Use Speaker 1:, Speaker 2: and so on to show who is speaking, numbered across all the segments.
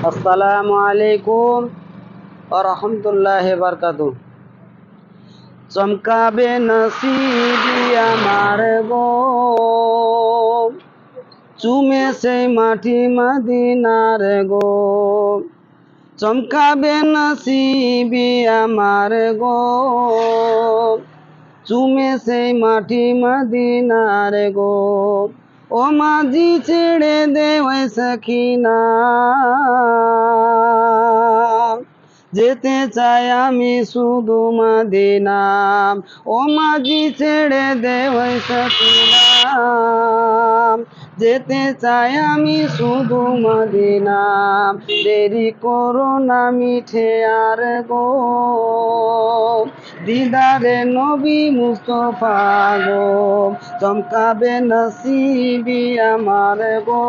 Speaker 1: আসসালামু আলাইকুম রহমতুল্লাহ বারকাতু চমকাবে নসিবি আমার গো চুমে সেই মাটি মদিনার গো চমকাবে নসিবি আমার গো চুমে সেই মাটি মদিনার গো ও মাঝি ছেড়ে দে ওই সখিনা। যেতে চাই আমি শুধু মদিনা। ও মাঝি ছেড়ে দে ওই সখিনা। যেতে চাই আমি শুধু মদিনা। দেরি করো না মিঠে আর গো। দিদারে নবী মুস্তফা গো, চমকাবে নসিবি আমার গো।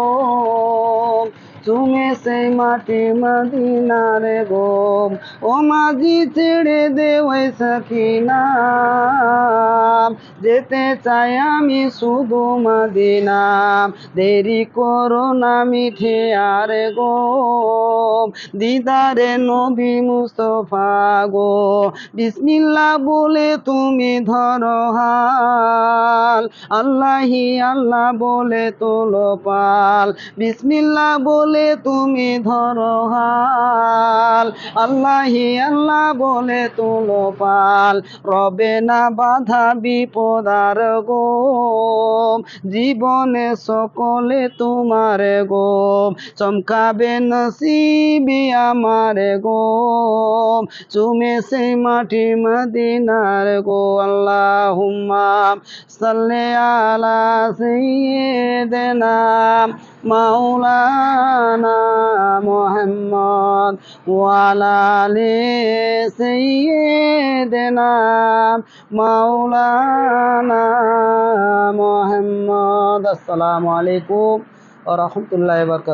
Speaker 1: তুমি সেই মাটি মদিনার গো, ও মাঝি ছেড়ে দে ওই সখিনা। যেতে চাই আমি শুধু মদিনা। দেরি করো না মিঠে আর গো। দিদারে নবী মুস্তফা গো। বিসমিল্লা বলে তুমি ধরো হাল। আল্লাহি আল্লাহ বলে তোলো পাল। বিসমিল্লা বলে তুমি ধরো হাল। আল্লাহি আল্লাহ বলে তোলো পাল। রবে না বাধা বিপদার গো জীবনে সকলে তোমার গো চমকাবে নসিবি আমার গো চুমে সেই মাটি মদিনার গো। আল্লাহ সাল্লে আলা সাইয়্যিদিনা মাওলানা মুহাম্মদ। ওয়ালা আলি সাইয়্যিদিনা মাওলানা মুহাম্মদ আসসালামু আলাইকুম রাহমাতুল্লাহি বারাকাতুহু।